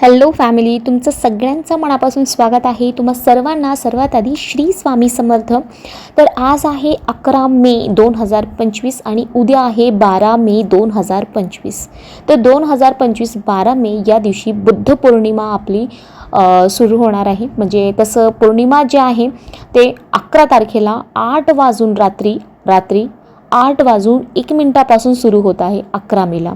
Hello family तुमचं सगळ्यांचं मनापासून स्वागत आहे. तुम्हा सर्वांना सर्वात आधी श्री स्वामी समर्थ. तर आज आहे अकरा मे दोन हजार पंचवीस आणि उद्या आहे बारा मे दोन हजार पंचवीस. तर दोन हजार पंचवीस बारा मे या दिवशी बुद्ध पौर्णिमा आपली सुरू होणार आहे. म्हणजे तसं पौर्णिमा जे आहे ते अकरा तारखेला आठ वाजून रात्री रात्री आठ वाजून एक मिनिटापासून सुरू होत आहे अकरा मेला.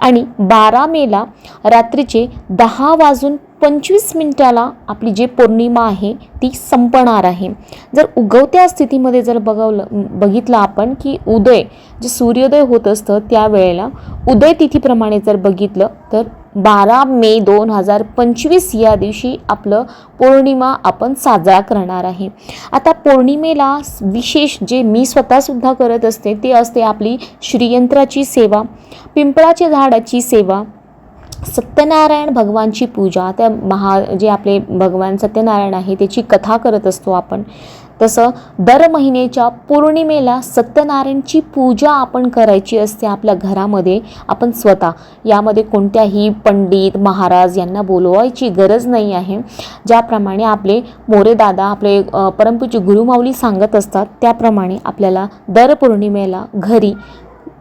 आणि बारा मेला रात्रीचे दहा वाजून पंचवीस मिनिटाला आपली जी पौर्णिमा आहे ती संपणार आहे. जर उगवत्या स्थितीमध्ये जर बघवलं बघितलं आपण की उदय जे सूर्योदय होत असतं त्यावेळेला उदय तिथीप्रमाणे जर बघितलं तर बारा मे दोन हजार पंचवीस या दिवशी आपलं पौर्णिमा आपण साजरा करणार आहे. आता पौर्णिमेला विशेष जे मी स्वतःसुद्धा करत असते ते असते आपली श्रीयंत्राची सेवा पिंपळाच्या झाडाची सेवा सत्यनारायण भगवानची पूजा. त्या महा जे आपले भगवान सत्यनारायण आहे त्याची कथा करत असतो आपण. तसं दर महिन्याच्या पौर्णिमेला सत्यनारायणची पूजा आपण करायची असते आपल्या घरामध्ये आपण स्वतः. यामध्ये कोणत्याही पंडित महाराज यांना बोलवायची गरज नाही आहे. ज्याप्रमाणे आपले मोरेदादा आपले अ, परमपूज्य गुरुमाऊली सांगत असतात त्याप्रमाणे आपल्याला दर पौर्णिमेला घरी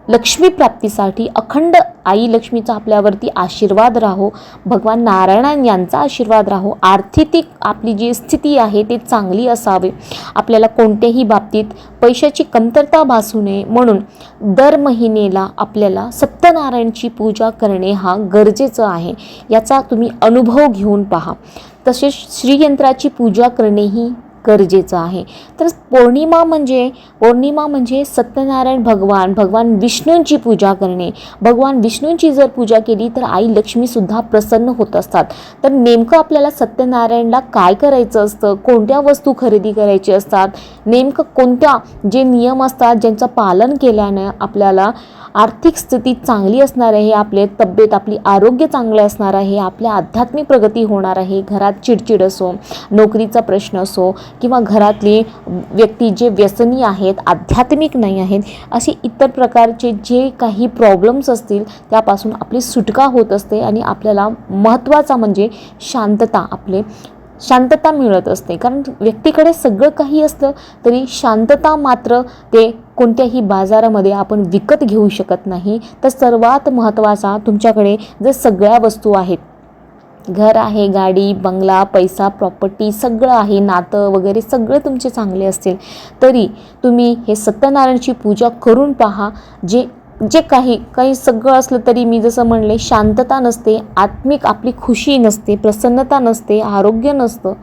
लक्ष्मीप्राप्तीसाठी अखंड आई लक्ष्मीचा आपल्यावरती आशीर्वाद राहो. भगवान नारायण यांचा आशीर्वाद राहो. आर्थिक आपली जी स्थिती आहे ती चांगली असावी. आपल्याला कोणत्याही बाबतीत पैशाची कमतरता भासू नये. म्हणून दर महिनेला आपल्याला सत्यनारायणची पूजा करणे हा गरजेचं आहे. याचा तुम्ही अनुभव घेऊन पहा. तसेच श्रीयंत्राची पूजा करणेही गरजेचं आहे. तर पौर्णिमा म्हणजे पौर्णिमा म्हणजे सत्यनारायण भगवान भगवान विष्णूंची पूजा करणे. भगवान विष्णूंची जर पूजा केली तर आई लक्ष्मीसुद्धा प्रसन्न होत असतात. तर नेमकं आपल्याला सत्यनारायणला काय करायचं असतं? कोणत्या वस्तू खरेदी करायची असतात? नेमकं कोणत्या जे नियम असतात ज्यांचं पालन केल्यानं आपल्याला आर्थिक स्थिती चांगली असणार आहे आपले तब्येत आपली आरोग्य चांगलं असणार आहे आपल्या आध्यात्मिक प्रगती होणार आहे घरात चिडचिड असो नोकरीचा प्रश्न असो किंवा घरातली व्यक्ती जे व्यसनी आहेत आध्यात्मिक नाही आहेत असे इतर प्रकारचे जे काही प्रॉब्लेम्स असतील त्यापासून आपली सुटका होत असते आणि आपल्याला महत्त्वाचा म्हणजे शांतता आपले शांतता मिळत असते. कारण व्यक्तीकडे सगळं काही असलं तरी शांतता मात्र ते कोणत्याही बाजारामध्ये आपण विकत घेऊ शकत नाही. तर सर्वात महत्त्वाचा तुमच्याकडे जर सगळ्या वस्तू आहेत घर आहे गाडी बंगला पैसा प्रॉपर्टी सगळं आहे नातं वगैरे सगळं तुमचे चांगले असतील. तरी तुम्ही हे सत्यनारायणची पूजा करून पहा जे जे काही काही सगळं असलं तरी मी जसं म्हणले शांतता नसते आत्मिक आपली खुशी नसते प्रसन्नता नसते आरोग्य नसतं.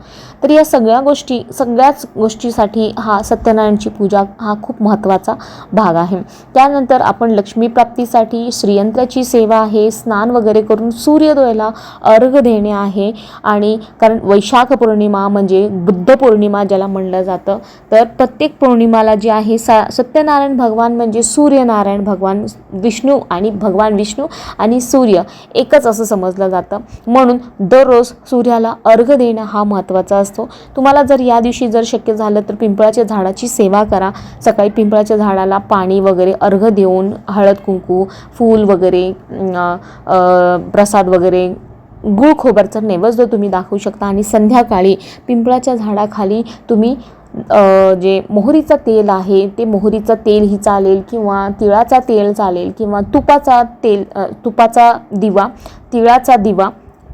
तर या सगळ्या गोष्टी सगळ्याच गोष्टीसाठी हा सत्यनारायणची पूजा हा खूप महत्त्वाचा भाग आहे. त्यानंतर आपण लक्ष्मीप्राप्तीसाठी श्रीयंत्राची सेवा आहे स्नान वगैरे करून सूर्योदयाला अर्घ देणे आहे आणि कारण वैशाख पौर्णिमा म्हणजे बुद्ध पौर्णिमा ज्याला म्हणलं जातं तर प्रत्येक पौर्णिमाला जे आहे सा सत्यनारायण भगवान म्हणजे सूर्यनारायण भगवान विष्णू आणि भगवान विष्णू आणि सूर्य एकच असं समजलं जातं. म्हणून दररोज सूर्याला अर्घ देणं हा महत्त्वाचा असतो. तुम्हाला जर या दिवशी जर शक्य झालं तर पिंपळाच्या झाडाची सेवा करा. सकाळी पिंपळाच्या झाडाला पाणी वगैरे अर्घ देऊन हळद कुंकू फूल वगैरे प्रसाद वगैरे गुळ खोबरचा नैवेद्य तुम्ही दाखवू शकता. आणि संध्याकाळी पिंपळाच्या झाडाखाली तुम्ही जे मोहरीचं तेल आहे ते मोहरीचं तेलही चालेल किंवा तिळाचा तेल चालेल किंवा तुपाचा तेल तुपाचा दिवा तिळाचा दिवा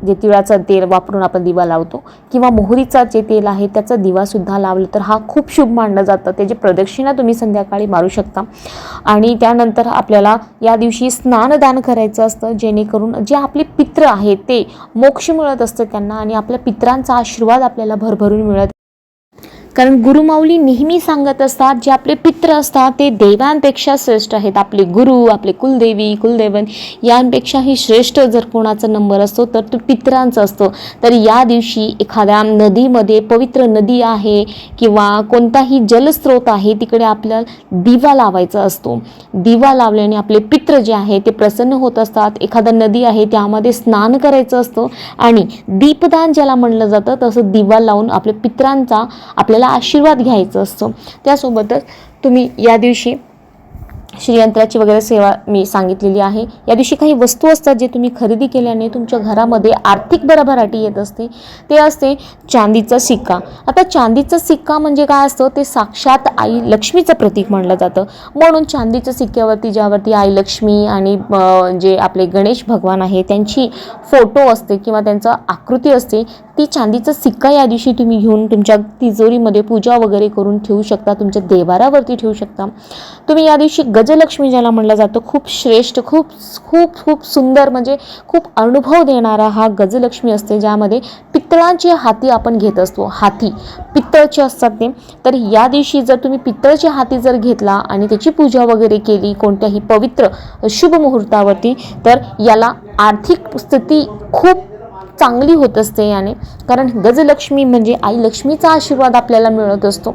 जे तिळाचं तेल वापरून आपण दिवा लावतो किंवा मोहरीचा जे तेल आहे त्याचा दिवासुद्धा लावलं तर हा खूप शुभ मानलं जातं. त्याची प्रदक्षिणा तुम्ही संध्याकाळी मारू शकता. आणि त्यानंतर आपल्याला या दिवशी स्नानदान करायचं असतं जेणेकरून जे आपले पित्र आहेत ते मोक्ष मिळत असतं त्यांना आणि आपल्या पित्रांचा आशीर्वाद आपल्याला भरभरून मिळत कारण गुरुमाऊली नेहमी सांगत असतात जे आपले पित्र असतात ते देवांपेक्षा श्रेष्ठ आहेत. आपले गुरु आपले कुलदेवी कुलदेवन यांपेक्षाही श्रेष्ठ जर कोणाचा नंबर असतो तर तो पित्रांचा असतो. तर या दिवशी एखाद्या नदीमध्ये पवित्र नदी आहे किंवा कोणताही जलस्रोत आहे तिकडे आपल्याला दिवा लावायचा असतो. दिवा लावल्याने आपले पित्र जे आहे ते प्रसन्न होत असतात. एखादा नदी आहे त्यामध्ये स्नान करायचं असतं आणि दीपदान ज्याला म्हणलं जातं तसं दिवा लावून आपल्या पित्रांचा आपल्याला आशीर्वाद घ्यायचा असतो. त्यासोबतच तुम्ही या दिवशी श्रीयंत्राची वगैरे सेवा मी सांगितलेली आहे. या दिवशी काही वस्तू असतात जे तुम्ही खरेदी केल्याने तुमच्या घरामध्ये आर्थिक भरभराटी येत असते. ते असते चांदीचा सिक्का. आता चांदीचा सिक्का म्हणजे काय असतं? ते साक्षात आई लक्ष्मीचं प्रतीक मानलं जातं. म्हणून चांदीच्या सिक्क्यावरती ज्यावरती आई लक्ष्मी आणि जे आपले गणेश भगवान आहे त्यांची फोटो असते किंवा त्यांचं आकृती असते ती चांदीचा सिक्का या दिवशी तुम्ही घेऊन तुमच्या तिजोरीमध्ये पूजा वगैरे करून ठेवू शकता तुमच्या देवारावरती ठेवू शकता. तुम्ही या दिवशी गजलक्ष्मी ज्याला म्हटलं जातं खूप श्रेष्ठ खूप खूप खूप सुंदर म्हणजे खूप अनुभव देणारा हा गजलक्ष्मी असते ज्यामध्ये पितळांची हाती आपण घेत असतो. हाती. पितळचे असतात ते. तर या दिवशी जर तुम्ही पित्तळचे हाती जर घेतला आणि त्याची पूजा वगैरे केली कोणत्याही पवित्र शुभ मुहूर्तावरती तर याला आर्थिक स्थिती खूप चांगली होत असते याने. कारण गजलक्ष्मी म्हणजे आई लक्ष्मीचा आशीर्वाद आपल्याला मिळत असतो.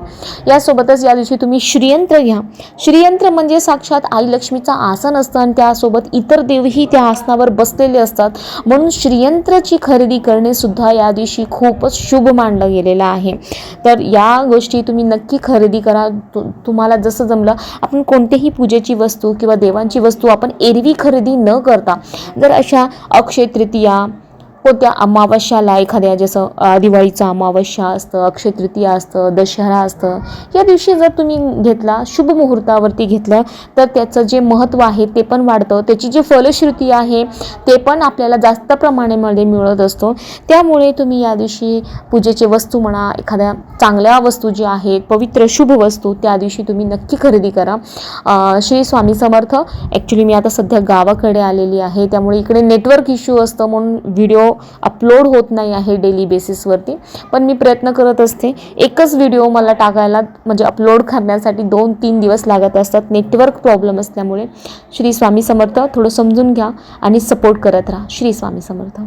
यासोबतच या दिवशी तुम्ही श्रीयंत्र घ्या. श्रीयंत्र म्हणजे साक्षात आई लक्ष्मीचं आसन असतं आणि त्यासोबत इतर देवही त्या आसनावर बसलेले असतात. म्हणून श्रीयंत्राची खरेदी करणे सुद्धा या दिवशी खूपच शुभ मानलं गेलेलं आहे. तर या गोष्टी तुम्ही नक्की खरेदी करा. तु तुम्हाला जसं जमलं आपण कोणत्याही पूजेची वस्तू किंवा देवांची वस्तू आपण एरवी खरेदी न करता जर अशा अक्षय तृतीया कोणत्या अमावस्याला एखाद्या जसं दिवाळीचं अमावस्या असतं अक्षय तृतीया असतं दशहरा असतं या दिवशी जर तुम्ही घेतला शुभ मुहूर्तावरती घेतलं तर त्याचं जे महत्त्व आहे ते पण वाढतं. त्याची जी फलश्रुती आहे ते पण आपल्याला जास्त प्रमाणामध्ये मिळत असतो. त्यामुळे तुम्ही या दिवशी पूजेचे वस्तू म्हणा एखाद्या चांगल्या वस्तू ज्या आहेत पवित्र शुभ वस्तू त्या दिवशी तुम्ही नक्की खरेदी करा. श्री स्वामी समर्थ. ॲक्च्युली मी आता सध्या गावाकडे आलेली आहे त्यामुळे इकडे नेटवर्क इश्यू असतं म्हणून व्हिडिओ अपलोड होत नाही आहे डेली बेसिसवरती पण मी प्रयत्न करत असते एकच व्हिडिओ मला टाकायला म्हणजे अपलोड करण्यासाठी दोन तीन दिवस लागत असतात. नेटवर्क प्रॉब्लेम असल्यामुळे श्री स्वामी समर्थ थोडं समजून घ्या आणि सपोर्ट करत राहा. श्री स्वामी समर्थ.